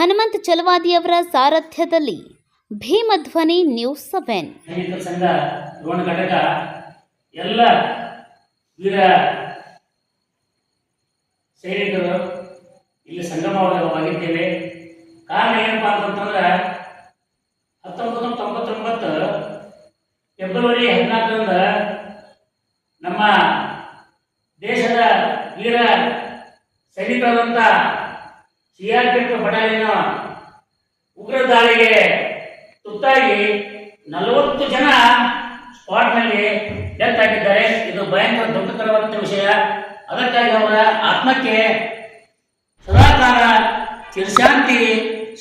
ಹನುಮಂತ್ ಚಲವಾದಿಯವರ ಸಾರಥ್ಯದಲ್ಲಿ ಭೀಮಧ್ವನಿ news seven. ಎಲ್ಲ ವೀರ ಸೈನಿಕರು ಇಲ್ಲಿ ಸಂಗಮವಾಗಿದ್ದೇವೆ ಕಾರಣ ಏನಪ್ಪಾ ಅಂತಂದ್ರೆ ಹತ್ತೊಂಬತ್ತು ತೊಂಬತ್ತೊಂಬತ್ತು ಫೆಬ್ರವರಿ ನಮ್ಮ ದೇಶದ ವೀರ ಸೈನಿಕರಾದಂಥ C R P F battalion ಉಗ್ರ ದಾಳಿಗೆ ತುತ್ತಾಗಿ ನಲವತ್ತು ಜನ ಸ್ಪಾಟ್ನಲ್ಲಿ ಡೆತ್ ಆಗಿದ್ದಾರೆ. ಇದು ಭಯಂಕರ ದುಃಖಕರವಾದಂಥ ವಿಷಯ. ಅದಕ್ಕಾಗಿ ಅವರ ಆತ್ಮಕ್ಕೆ ಸದಾಕಾಲ ಚಿರಶಾಂತಿ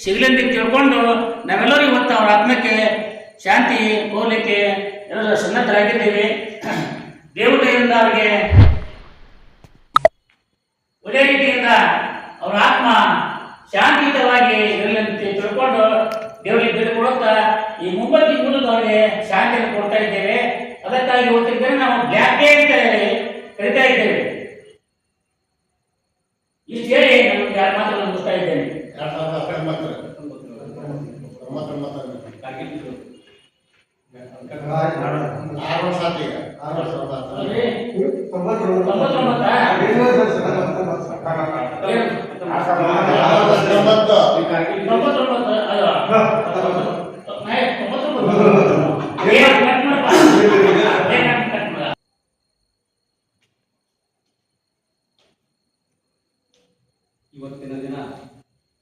ಸಿಗಲೆಂದು ತಿಳ್ಕೊಂಡು ನಾವೆಲ್ಲರೂ ಇವತ್ತು ಅವರ ಆತ್ಮಕ್ಕೆ ಶಾಂತಿ ಕೋರ್ಲಿಕ್ಕೆ ಎಲ್ಲರೂ ಸನ್ನದ್ಧರಾಗಿದ್ದೀವಿ. ದೇವತೆಯಿಂದ ಅವರಿಗೆ ಒಳ್ಳೆಯ ರೀತಿಯಿಂದ ಅವರ ಆತ್ಮ ಶಾಂತಿಯುತವಾಗಿ ಇರಲಿ ತಿಳ್ಕೊಂಡು ದೇವರಿಗೆ ಕೊಡುತ್ತಾ ಈ ಮುಂಬತ್ತಿ ಮೂಲಕ ಅವರಿಗೆ ಶಾಂತಿಯನ್ನು ಕೊಡ್ತಾ ಇದ್ದೇವೆ. ಅದಕ್ಕಾಗಿ ಇವತ್ತಿದ್ದರೆ ನಾವು ಬ್ಲ್ಯಾಕ್ ಡೇ ಅಂತ ಹೇಳಿ ಕರಿತಾ ಇದ್ದೇವೆ. ಇಷ್ಟು ಹೇಳಿ ನಾನು ಯಾರು ಮಾತ್ರ ಮುಗಿಸ್ತಾ ಇದ್ದೇನೆ. ಆರು ವರ್ಷ ಆತು ಈಗ. ಆರು ವರ್ಷ? ತೊಂಬತ್ತೊಂಬತ್ತಾ? ಇವತ್ತಿನ ದಿನ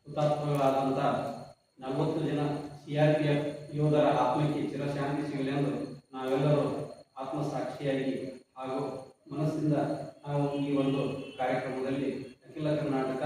ಹುತಾತ್ಮಗಳಾದಂಥ ನಲವತ್ತು ಜನ ಸಿ ಆರ್ ಪಿ ಎಫ್ ಯೋಧರ ಆತ್ಮಕ್ಕೆ ಚಿರಶಾಂತಿ ಸಿಗಲಿ ಎಂದು ನಾವೆಲ್ಲರೂ ಆತ್ಮಸಾಕ್ಷಿಯಾಗಿ ಹಾಗೂ ಮನಸ್ಸಿಂದ ನಾವು ಈ ಒಂದು ಕಾರ್ಯಕ್ರಮದಲ್ಲಿ ಅಖಿಲ ಕರ್ನಾಟಕ